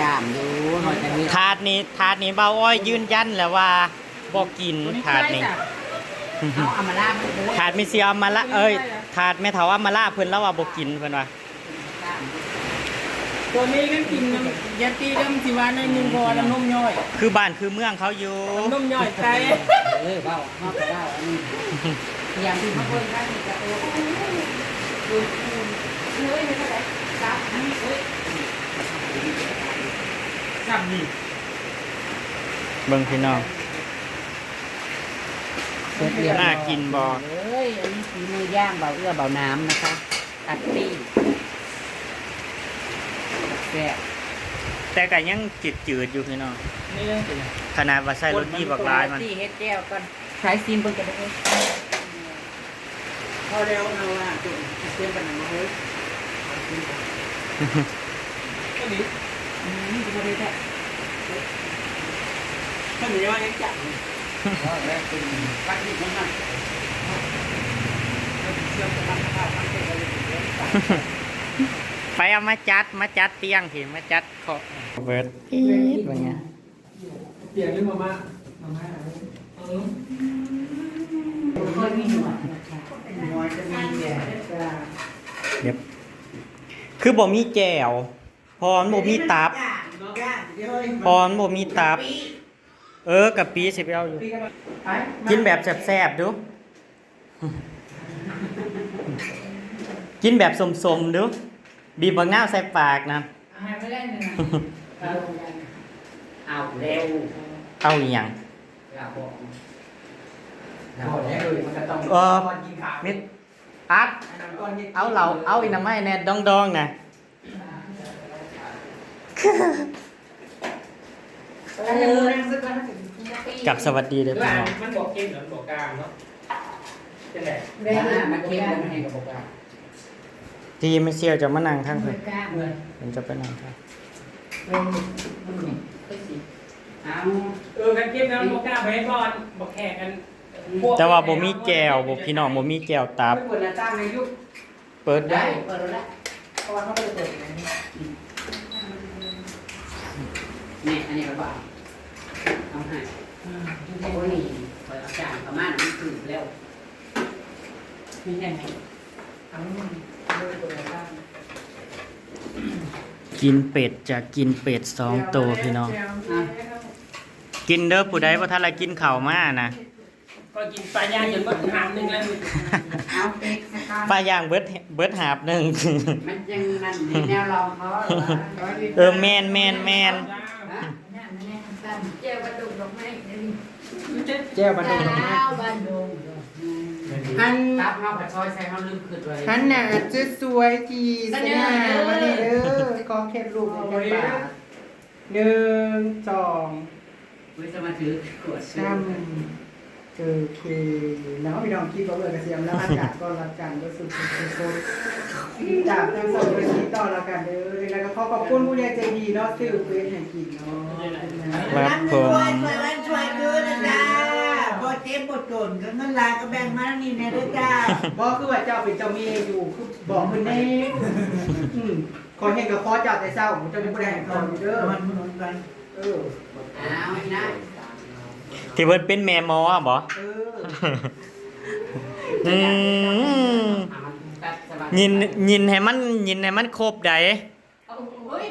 จามอยู่หอยจะมีถาดนี้ถาดนี้เบาอ้อยยืนยันแล้วว่าบ่กินถาดนี้เอาอามาลามันโอ้ยถาดมีเสียมาละเอ้ยถาดแม่เฒ่าอามาละเพิ่นแล้วว่าบ่กินเพิ่นว่าจามตัวนี้ก็กินยาตีเริ่มสิว่าในหนึ่งพอแล้วนมย่อย คือบ้านคือเมืองเขาอยู่นมย่อยใจเออเบ้าเฮาก็เบ้าอันนี้พยายามที่มาเพิ่นได้จะโอ้ดูเฮ้ยไม่เท่าไหร่ครับอันนี้เฮ้ย สั่งนี่เบิ่งพี่น้องเสร็จเรียบร้อยน่ากินบ่เอ้ยอันนี้ฝีมือย่างเบาเอื้อเบาน้ำนะคะตัดตี้แซ่บแต่ก็ยังจืดๆอยู่พี่น้องนี่เรื่องสิขนาดว่าใส่รสดีบักหลายมันตี้เฮ็ดแก้วก่อนใช้ซีมเบิ่งกันเด้อพอแล้วเอาอะจุดเตรียมกันมาเฮ้ยก็ดี อืมจะบ่ได้แท้ถ้ามีว่าเอ็กจังก็แล้วเป็นปักนี่มันมันเชื่อมกับภาพมันเป็นอะไรอย่างเงี้ยไปเอามาจัดมาจัดเตียงพี่มาจัดขอเบิดอีดว่าไงเปลี่ยนเรื่องมาม่ามาม่าเออเคยมีหนวดนะคะหน่อยจะมีแก่เดี๋ยวคือบ่มีแจ่ว พอมันบ่มีตับพอมันบ่มีตับ เออกะปิสิไปเอาอยู่ กินแบบแซ่บๆดู กินแบบสมๆดู บีบบักนาวใส่ปากนะไม่ได้เลยนะ เอาเร็วเอาอหย่างอย่าบอกบอกได้เลยมันก็ต้องเออก่อนกินข้าวมิดอัดก่อนกินเอาเหล่าเอาอีน้ำไม้แน่ดองๆนะ อันนี้มูนั่งซึกแล้วกับสวัสดีเด้อพี่น้องมันบอกเค็มหรือบอกกลางเนาะเป็นไรแม่มันเค็มมันให้กับบอกว่าที่ไม่เชี่ยวจะมานั่งทางเพิ่นกล้าเลยผมจะไปนั่งทางเอาเออกันเค็มแล้วบอกกลางไปให้บอลบอกแขกกันแต่ว่าบ่มีแก้วบ่พี่น้องบ่มีแก้วตับไปเปิดหน้าต่างในยุคเปิดได้ได้เปิดแล้วเพราะว่าเขาไม่ได้เปิดอย่าง นี้นี่อันนี้กระเป๋าเอาให้โอ้นี่เปิดอาจารย์ประมาณนี้คือแล้วไม่ใช่ไหมทั้งไม่ได้ตัวไหนบ้างกินเป็ดจะกินเป็ดสองตัวพี่น้อง กินเด้อผู้ใดบ่ทันละกินข้าวมานะก็กินปลาย่างจนหมดหางหนึงแล้วเอาเป็กสักก้อนปลาย่างเบิดเบิดหาบหนึงมันยังนั่นในแนวรองเขาหรือว่าเออแม่นแม่นแม่น เจียวกระดูกดอกไม้เดี๋ยวนี้แจ้วบันดงข้าวบ้านดงอันตับเขาผัดซอยใส่เขาลืมขึ้นเลยอันน่ะจะสวยจีสง่ามาดีเด้อกองเคล็ดรูปในจังบาทหนึ่งสองเว้ยจะมาถือขวดสา มเจอเคเนาะพี่น้องคิดว่าเบอร์กระเทียมแล้วอากาศก็รับกันก็สุดสุดสุดสุดจากทางสองบริษัทต่อแล้วกันเด้อแล้วก็ขอขอบคุณผู้ใหญ่ใจดีเนาะซื้อเฟซให้กินเนาะครับผมช่วยช่วยวันช่วยคืนนะจ้าบ่เจ็บบ่จนก็เงินลายก็แบ่งมานี่แน่เด้อจ้าบอกคือว่าเจ้าเป็นเจ้าเมียอยู่คือบอกเพิ่นแน่อืมขอเห็นกับพ่อเจ้าแต่เศร้าผมจะไม่ได้ให้ก่อนเด้อมันหนุนกันเออเอาไอ้นะ ที่เพิ่นเป็นแม่หมอบ่เอออืมยินยินให้มันยินให้มันครบได้เฮ้ย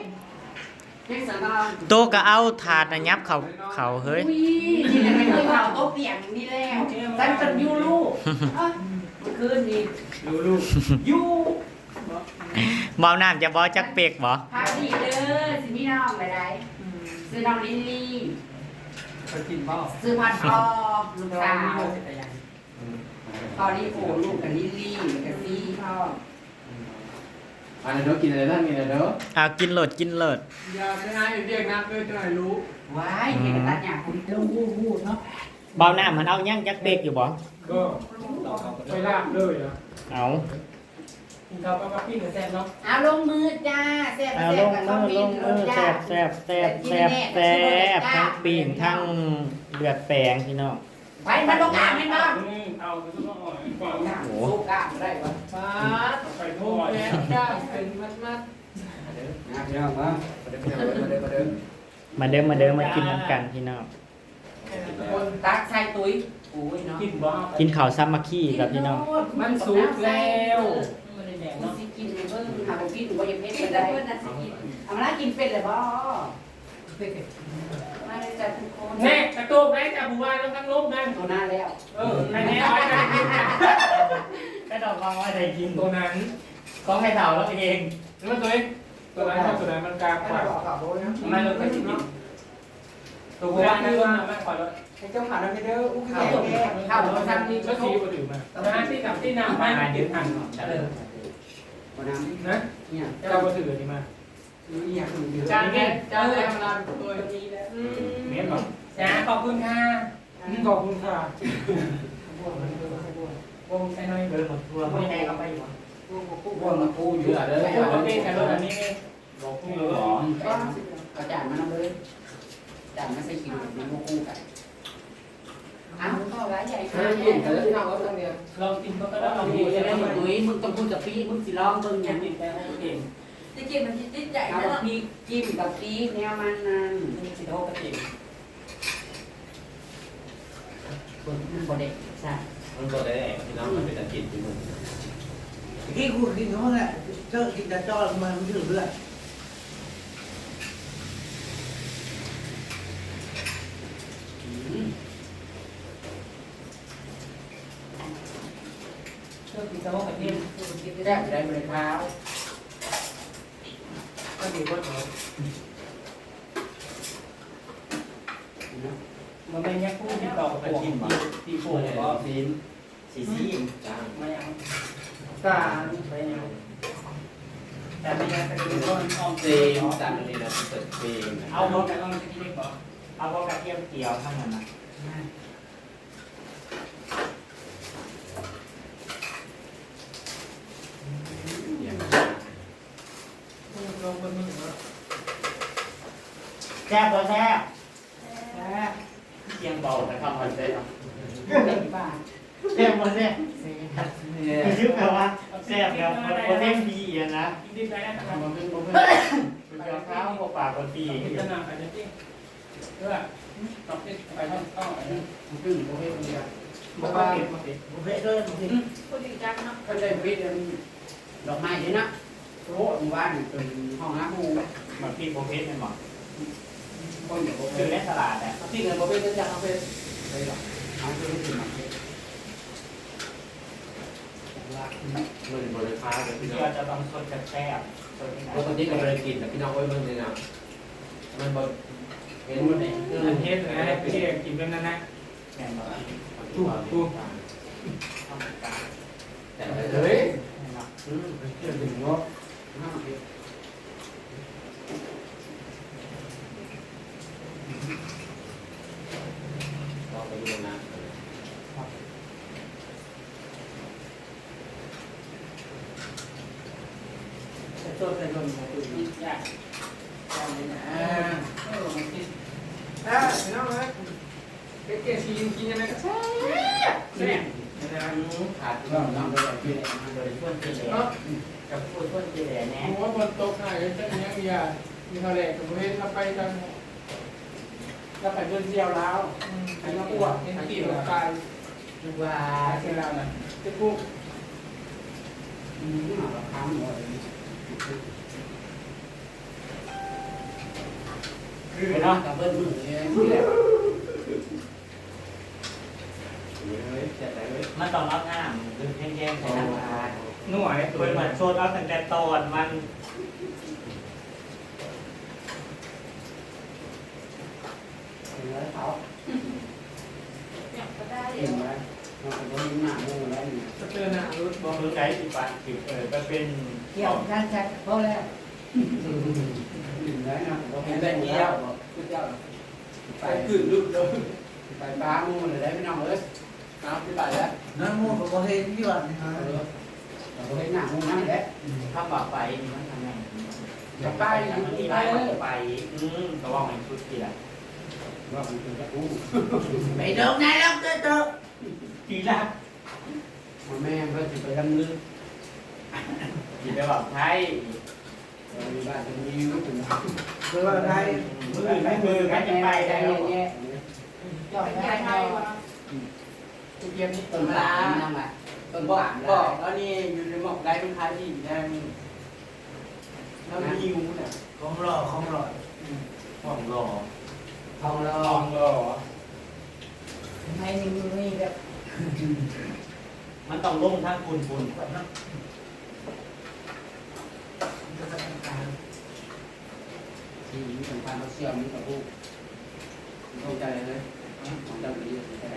เฮ้ยสันตาโตก็เอาถาดน่ะยับเข้าเข้าเฮ้ยอุ้ยนี่แหละไม่เคยเผาโต๊ะเตียงนี่แล้วตั้งจนยูลูกเมื่อคืนนี่ดูลูกยูบ่เอาน้ำจะบ่จักเปกบ่พาดีเด้อสิพี่น้องไปได้ซื้อน้องลิลลี่ ไปกินเปล่าซื้อพันพอลูกสาวพอนี่โอ้ลูกกับลิลลี่กับซีพ่ออันนี้เรากินอะไรบ้างกินอะไรเด้อเอากินโลดกินโลดอย่าไปหาอยู่เรียกนักเลยจะได้รู้ว้ายเห็นตัดอย่างคุณลูกวู้วู้เนาะบ่เอาน้ำมันเอายังจักเปกอยู่บ่ก็ไปลาบเลยอะเอา กินข้าวกับพี่กับแซ่บเนาะเอาลงมือจ้าแซ่บเอาแซ่ลบงกับมืต้องอบิลนงมือจ้าแซ่บแซ่บแซ่บแซ่บแซ่บแซ่บทั้งปีงทั้งเลือดแปลงพี่น้องไปมันลงกลางไม่บ้างอืมเอาไปต้องอ่อยก่อนโอ้สู้กลางได้ปะฟาดไปโทษแม่จ้าเป็นมัดมัดนะพพี่น้องว่ามาเด้อมาเด้อมาเด้อมาเด้อมาเด้อมากินน้ำกันพี่น้องคนตักใส่ตุ้ยโอ้ยเนาะกินบ่กินข้าวซ้ำมาขี้กับพี่น้องมันสุกแล้วมันได้แดงมันเนาะสิกินเบิ่งหาบ่กินบ่ยังเผ็ดกิก็นได้ได้เพื่อนน่ะสิกินเอามากินเป็ดเลยบ่มาเลยจ้ะทุกคนแน่กระตุกได้จากบัวแล้วทั้งลบนั่นตัวหน้าแล้วเอออันนี้เอาไว้ได้กินนะก็ดอกวางไว้ได้กินตัวนั้นของให้เต่าแล้วเองแล้วตัวเองตัวนั้นกับตัวนั้นมันกลางกว่าบอกกับโบนะทำไมเราเคยกินเนาะตัวบัวนั่นว่าไม่ค่อยแล้วให้เจ้าขาดไปเด้ออุ้งเข้าแก่แก่เข้าบ่ซ้ํนี่ก็ก็สีสิบ่ดื่มมาน้ำที่กับที่น้ำไม่กินทันเออ บ่น้ำนะเนี่ยเจ้าก็ถือนี่มาอยากอยู่เยอะจานนี้เจ้าได้ทำงานตัวนี้แล้วเมียบอกจ้าขอบคุณค่ะขอบคุณค่ะวงใส่น้อยเออหมดทัวร์ไม่ได้เอาไปอยู่พวกมาพูดเยอะเด้อพูดกับพี่กับรถอันนี้บอกพูดหรออาจารย์มาเลยอาจารย์มาใส่กินมันบ่คู่กัน อ้ายใหญ่เอค่ะอกินเด้อเท่าก็ต้องเดียวลองกินก็ได้ลองมึดูงจะจะได้ได้มามาดูดุยมึงต้องพูดกับปีมึงสิลองเบิ่งอย่างนี้นแต่ของเองจะกินมันจิตใจเอาเนาะพริกจิ้มกับปีแนวมันนั่นนี่สิโทษกันเองเบิ่งมันบ่ได้ใช่มันก็ได้พี่น้องมันเป็นตะกินที่มึงที่คุณกินเขาแหละเจ้ากินจะจ้อมันไมันถือเลือด เชื่อกินแต่ว่ากับเทียมแซ่บได้บริเท้าก็ดีกว่าเขามันไม่แค่พูดที่ต่อกับกินที่พูดก็ซีนสีซีจางไม่เอากาไปเอาแต่ไม่ยังแต่คือต้นอ้อมเซมจานนี้นะเปิดเพลงเอารถกันต้องจะกินบ่เอาพวกกระเทียมเจียวเท่านั้นนะ ลงบนมือ แซ่บบ่แซ่บแก่เทียมเบาแต่ทำมันแซ่บเป็นบ้าแซ่บบ่แซ่บชื่อแปลว่าแซ่บแล้วบ่เต็มดีอะนะกินดิบได้นะครับมันเป็นบ่เป็นเป็นยอดข้าวบ่ปากบ่ตีกินตนาไปจริงเพื่อตอบที่ไปท่องต้องไปนั่นขึ้นโอเคเดียวบอกว่าเก็บมาเก็บบุฟเฟ่ด้วยบุฟเฟ่คนดีจังเนาะเขาได้วิทย์ดอกไม้ดีนะโอ้ยว่านี่เป็นห้องน้ำมูมันพี่บ่เผ็ดแม่นบ่ คนเดี๋ยวโอเคคือในตลาดอะที่เงินโอเคจะจะเอาไปไปหรอกเอาไปถึงมาเมันบริฟ้าเลยพี่น้องเราจะต้องสดกับแซ่บสดที่ไหนปกติก็บริกินแต่พี่น้องไว้เบิ่งเลยนะมันบ่เห็นมันเนี่ยอันเทสนะที่กินเป็นนั่นนะแม่นบ่ตู้ตู้แต่เฮ้ยอืมเชื่อถึงว่าเราไปดูนะ จะ โทษแต่ลมาตู้นี่ยากยากเลยนะเออเออมันกินอ่าพี่น้องเอ้ยเก๊กๆกินกินยังไงก็แซ่บแซ่บนะขาดก็น้องนำไปเลยที่ไหนมาโดยช่วงที่เหลือเนาะกับพูดช่วงที่เหลือแน่ผมว่าบนโต๊ะไหนจะมีอย่างเดียวมีทะเลกับประเทเราไปกันเราไปเดินเที่ยวแล้วไปมาอ้วกเห็นตีเราตายคือว่าเที่ยวแล้วน่ะจะพูดอืมเราทำหมดคือเนาะ เนาะกับเบิ้ลมือเลยนี่แหละเฮ้ยเจ็บไหนเว้ยมันต้องรับงานคือแห้งๆใส่น้ำตาลหน่วยเปิดเหมือนโซดเอาตั้งแต่ตอนมันเป็นไรเขาอยากก็ได้เห็นไหมเราเป็นคนหน้ามูแล้วนี่จะเจอหน้ารถบบ่อกรู้ใจสิปันคือเออก็เป็นเกี่ยวกันแค่พอแล้ว เห็นได้เกี่ยวเกี่ยวไปไปขึ้นลุกเลยไปป้ามูเลยได้ไม่น้องเลยน้ำที่ไปแล้วน้ำมูกกับบุฟเฟ่ที่วันนะเราก็เห็นหน้ามูนั่นแหละถ้าบ่ไปนี่มันทำไงจะไปมันที่ไปไรเลมันยจะไปอืมก็ว่ามันชุดที่ละว่ามันเป็นจะอู้ไปตรงไหนแล้วเจ้าทีละแม่เพื่อจะไปดำลึกที่ไปบอกไทย มีบ้านมีวิถึงเบอร์อะไรมือไม่มือก็จะไปได้เยแล้วอะแยะย่อยง่ายไทยวะตุเกียมนี่ต้ต้นลาลานั่งอะต้นบอกปาล์มบอกแล้วนี่อยู่ในหมอกได้เป็นคล้ายที่ได้มีแล้วมีหิวเนี่ยของหล่อของหล่อห้องรอทองรอลองรอให้มีมีแบบมันต้องลงทางคุณคุณ ที่มีสำคัญเขาเชี่ยวมีกระปุกเข้าใจเลยของเจ้าหนี้ใช่ไหม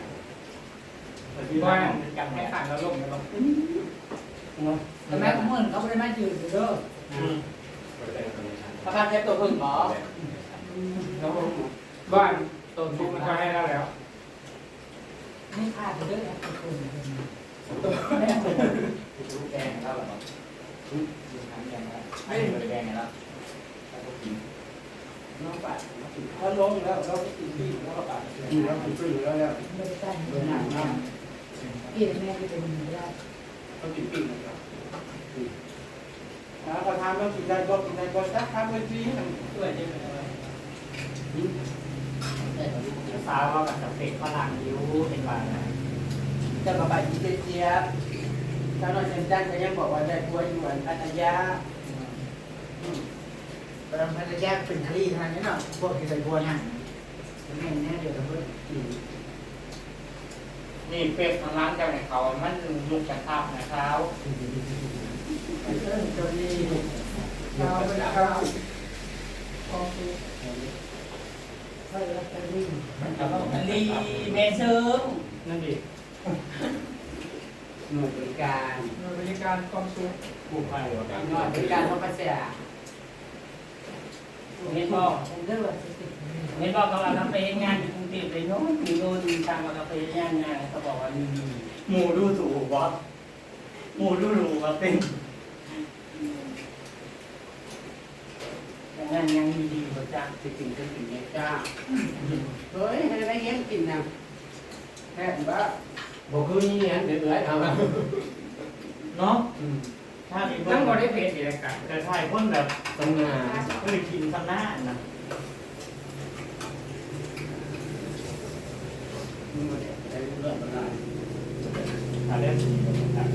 ที่ว่าให้ขันแล้วลงกันบ้างแต่แม่ก็เหมือนเขาไม่ได้มาจืดเด้อถ้าทานแค่ตัวพึ่งหรอแล้วบ้านต้นทุกมันก็ให้แล้วแล้วนี่พลาดเด้อคนลูกแกงแล้วเหรอลูกทำแกงแล้วไอ้แกงแล้วแล้วก็กิ น้องปัดเขาลงแล้วเราก็ติดปีแล้วก็ปัดที่เราไปซื้อแล้วแล้วไม่ได้ตั้งเบอร์หนังมากพี่แม่ก็เป็นได้เขาติดปีนะครับแล้วพอทำแล้วกินได้ก็กินได้ก็สักพักเมื่อกี้มันช่วยได้ไหมสาวเขากับสเปกฝรั่งอยู่เป็นว่านะเจ้ากระบะยีเจี๊ยบเจ้าหน่อยเจมจันก็ยังบอกว่าได้ผัวอยู่อันพัทยา ตอนนั้นจะแยกเป็นคลีทางนี้เนาะพวกที่ใส่บัวนั่งแม่แน่เดี๋ยวเราเพิ่มนี่เป็ดทางร้านเจ้าเนี่ยเขา มันลุกจากข้าวนะเช้าเออตัวนี้เราไม่เข้าโอเคไปแล้วไปวิ่งลีเมเซิร์นั่นดิหน่วยบริการหน่วยบริการความสุขกู้ภัยหรอหน่วยบริการเขาก็เสีย เห็นบอกผมเลือกติดเห็นบอกเขาว่าเราไปเฮ็ดงานอยู่กรุงเทพเลยโน้นมีโน่นมีทางว่าเราไปเฮ็ดงานงานเขาบอกว่ามีหมูดูถูกวะหมูดูถูกว่าเป็นงานยังมีดีกว่าจ้าสิกินจะกินเนี่ยจ้าเฮ้ยให้ได้เงี้ยกินนะแค่บ้าบอกคือนี่เนี่ยเดือดๆเอาเนาะ ถ้ามีนั่งบริเพจอะไรกันแต่ถ่ายคนแบบตรงงานเคยกินข้างหน้านะมึงมาเนี่ยได้เรื่องอะไรอะไรสีแบบนั้น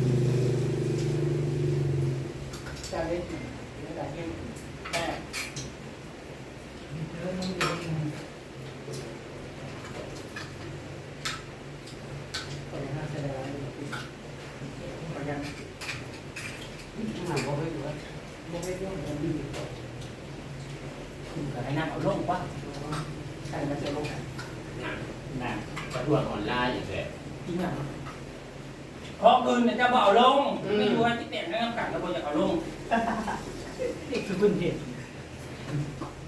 จะได้กินไม่ได้กินแค่ เออมันอยู่ใน คนห้าแสดงเหมือนกัน หาบ่ให้ดูว่า ไม่ได้เรื่องมันดี คุณกับไอ้น้ำเอาลงวะ ใครมาจะลง น่ะ กระทรวงออนไลน์อย่างเงี้ย จริงอะ เพราะคืนเนี่ยจะบ่เอาลงไม่รู้ว่าที่เปลี่ยนเรื่องกันแล้วบ่อยากเอาลงนี่คือพื้นที่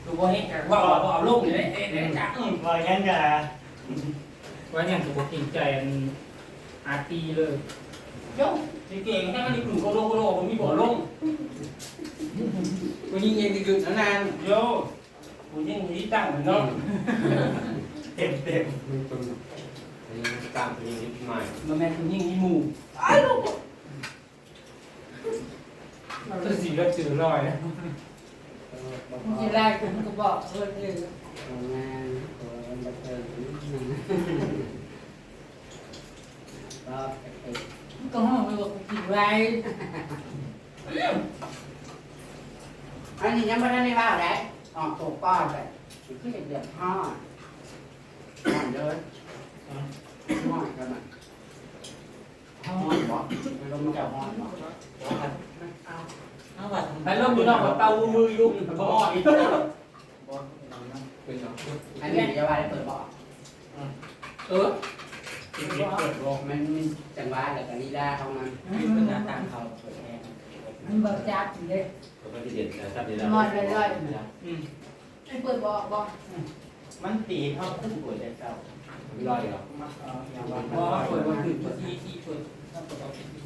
ดูว่าเห็นกันว่าบ่เอาลงเลยเอ๊ะเอ๊ะจ้าอืมว่างั้นก็ ว่าอย่างตัวกินใจ อาร์ตีเลยโย่สิเก่งให้มันมีกลุ่มโคโลโคโลผมมีบ่ลงวันนี้เย็นดึกๆนานโย่กูยิ่งมีตั้งเหมือนน้องเต็มเต็มมันเป็นตามเป็นนิดหน่อยมาแม่คุณยิ่งมีหมู่ๆจะสีก็จืดลอยนะที่แรกผมก็บอกเพื่อนเลย ทำงานตัวบันเทิง ก็ห้องไม่บอกกินไรอันนี้ยังไม่ได้ในบ้านได้ออกตัวก้อนไปคือเดือดทอดห่อนเลยห่อนกันมันห่อนบ่ลมจะห่อนบ่เอาวัดไปลงอยู่นอกกับเตามืออยู่บ่อีกเป็นเนาะอันนี้จะว่าได้เปิดบ่เออ ติดเปิดโลกมันจังหวะแล้วก็ลีลาของมันเป็นหน้าต่างเขาเปิดแอร์มันบอกจับเลยผมก็จะเด็ดแต่ทราบดีแล้วไอ้เปิดบอกบอกมันตีเข้าคู่หัวใจเจ้าไม่รอดหรอกเพราะว่าเปิดมาถึงที่ที่เปิดถ้าเปิดเอาที่ที่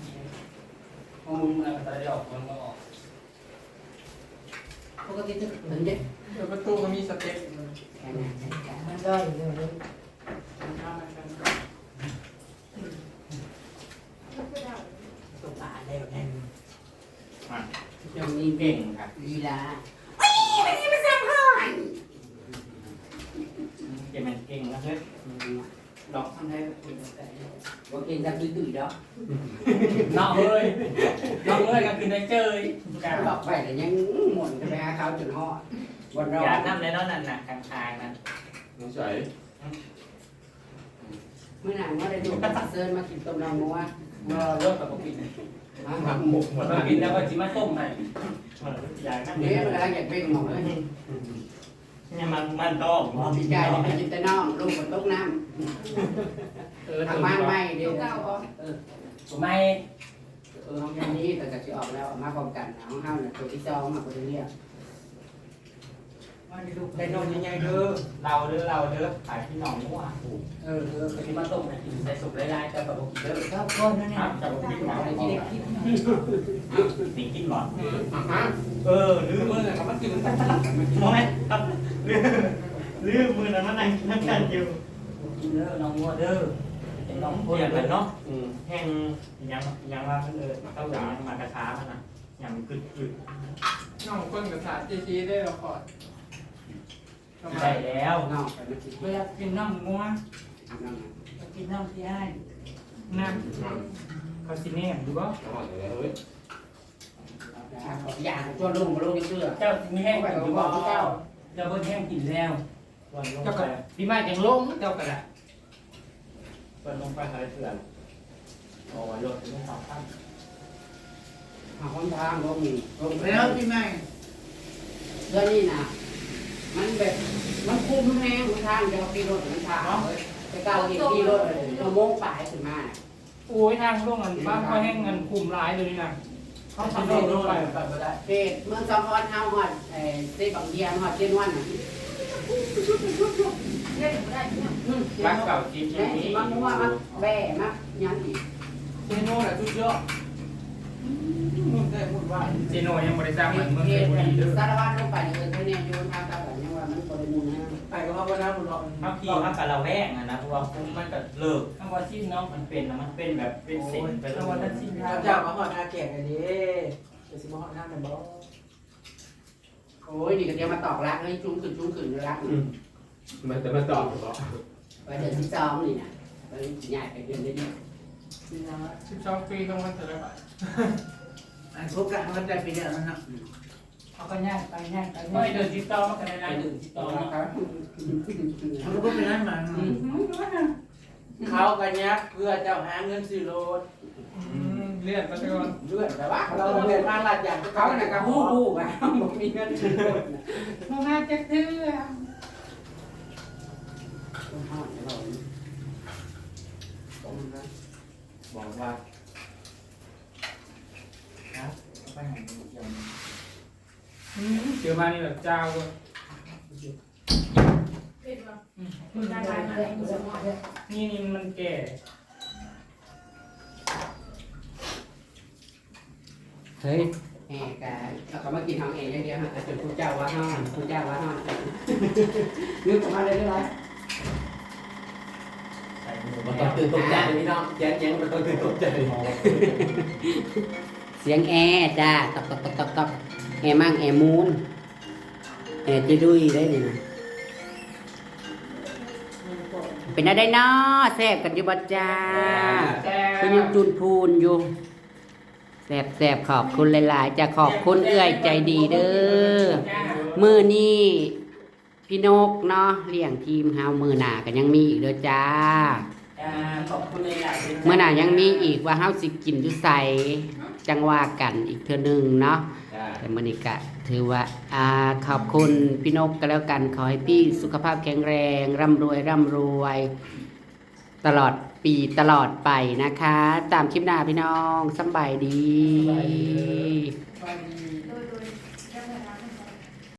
เอามือมันอะไรออกมันก็ออกปกติจะถึงเด็ดเดี๋ยวประตูก็มีสเต็ปแค่นั้นมันได้เลย สุภาพได้แบบนี้ ยังมีเก่งครับลีลาเก่งมันเก่งนะเฮ้ยดอกทำได้คุณแต่ว่าเก่งจะตื่นตื่นแล้วน้องเอ้ยน้องเอ้ยก็คือได้เจอการบอกไปแต่ยังหมุนจะไปหาเขาจนหอดวันรออยากนั่งในนั้นน่ะกลางๆนั้นน้องใส่เมื่อนานว่าได้ดูกัเซิร์นมากินต้มน้ำมัวเมื่อเลิกกับกิน มาหมุกมันมากินแล้วก็จิมาต้มให้อยากนั่งเนี่เนี่ยมันอะไรอยากเป็นหมอเลยเนี่มันมันต้องดีใจที่ไปกินแต่น้องลูกมันตกน้ำทางบ้านไม่เดียวเก้าอ๋อไม่เออห้องนี้แต่ก็จะออกแล้วมาพร้อมกันห้องห้าเนี่ยตัวที่สองมาคนเรียก มาดิลูกได้นอนใหญ่ๆเด้อเราเด้อเราเด้อขายพี่น้องมั่วเออเออก็จิมาต้มให้กินใส่สุกไล่ๆแต่แบบกินเด้อชอบคนนั่นคเนี่รัยบจะบอกกินหมออะไรที่เด็กคิดนี่กินหมออะเออลืมมือเขามันกินมันมองไหมครับลืมมือนั้นมันนั่งนั่งกันอยู่กินเด้อน้องมั่วเด้อน้องเพียนเลยเนาะอืมแห้งยังยังว่ามันเออเต้าหยางมากระช้ามันนะยังกึดกึดน้องคนกับสารเจจีได้เราขอด ได้แล้วนอกไปไม่คิดเวลากินน้ำงัวนั่งกินน้ำที่ให้น้ำเขาสิเน่ดูบ่น้องใส่เฮ้ยอยากชวนลุงมาลุงยังเชื่อเจ้ามีแห้งกินอยู่บ่เจ้าเจ้าเพิ่นแห้งกินแล้ววันลงเจ้าไปก็พี่ไม้จังลงเจ้าก็ได้วันลงไปหายเถื่อนเอาไว้รถถึงสองขั้นหาคนทางลงลงแล้วพี่ไม้เรื่องนี้นะ มันแบบมันคุ้มแห้งทางจะขี่รถมันทางไปก้าวขี่รถเลยเราโมงป่ายถึงมาโอ้ยทางลงอันบ้านก็แห้งเงินคุมหลายเลยนะเขาทำลงลงไปเขตเมืองสองพรเฮาฮอดเอ่อเซบังเยียนฮอดเจนวันน่ะเล่นไม่ได้ที่นั่นอืมรักเก่าจีบแม่สิมามัวมาแบ่มายังอีกเจโน่แหละทุกยอดมุ่งได้มุ่งว่าเจโน่ยังบริจาคเหมือนเมืองเขเทตพบุรีเด้อสารวัตรลงไปเออเขาเนี่ยอยู่ทางตะวั นยังว่ามันบ่ได้มูลนะไปก็เขาว่าน้ำบุญรอถ้าพี่ถ้ากะละแวงอะนะเพราะว่าคุ้มมันก็เลิกถ้าว่าชิ้นน้องมันเป็นนะมันเป็นแบบเป็นเศษไปแล้วว่าถ้าชิ้นพระเจ้ามาหอดอาแก่กันดิจะสิมาหอดหน้ากันบ่โอ้ยนี่ก็เดี๋ยวมาตอกรักเฮ้ยจุ้งขึ้นจุ้งขึ้นรักมันจะมาตอบหรือเปล่าไปเดือนที่สองนี่นะไปใหญ่ไปเดือนนี้สิบสองปีต้องมันเท่าไหร่บาทอันพบกันมันได้ปีเดียวนั่นนะ เขาก็ย่างไปย่างไปไม่เดินติดต่อมากันได้เดินติดต่อมาครับมันก็เป็นนั่นมาเขากันเนี้ยเพื่อเจ้าหาเงินซื้อรถเลื่อนไปก่อนเลื่อนแต่ว่าเราเรียนมาหลัดอย่างเขาเนี่ยก็ฮู้ฮู้ว่าบ่มีเงินซื้อรถนะมามาจะซื้อต้องฮอดเราบอกว่าครับไปไหน เดี๋ยวมานี่แบบเจ้าเลยเป็นว่าคุณได้มาไหนคุณสมองนี่นี่มันแก่เฮ้ยแหกกันเราก็มากินทางเองอย่างเดียวฮะแต่เป็นผู้เจ้าว่าห้อนผู้เจ้าว่าห้อนนึกออกมาเลยได้ไรใส่หมูมันต้องตื่นตกใจพี่น้องแย้งแย้งมันต้องตื่นตกใจเสียงแอร์จ้าตอกตอกตอกตอกตอก แอร์มั่งแอร์มูนแอร์จะดุยได้เลยนะเป็นอะไรเนาะแซ่บกันอยู่บ่จ้าแก่คือยังจุนพูนอยู่แซ่บแซ่บขอบคุณหลาย ๆ จะขอบคุณเอื้อยใจดีเด้อมือนี่พี่นกเนาะเลี้ยงทีมเฮามือหนากันยังมีอีกเด้อจ้าขอบคุณเลยหลายเมื่อหนายังมีอีกว่าเฮาสิกินอยู่ใสจังว่ากันอีกเทื่อหนึงเนาะจ้า แต่มื้อนี้ก็ถือว่าอาขอบคุณพี่นกก็แล้วกันขอให้พี่สุขภาพแข็งแรง ร่ำรวยร่ำรวย ตลอดปีตลอดไปนะคะ ตามคลิปหน้าพี่น้องสำบายดีไปดี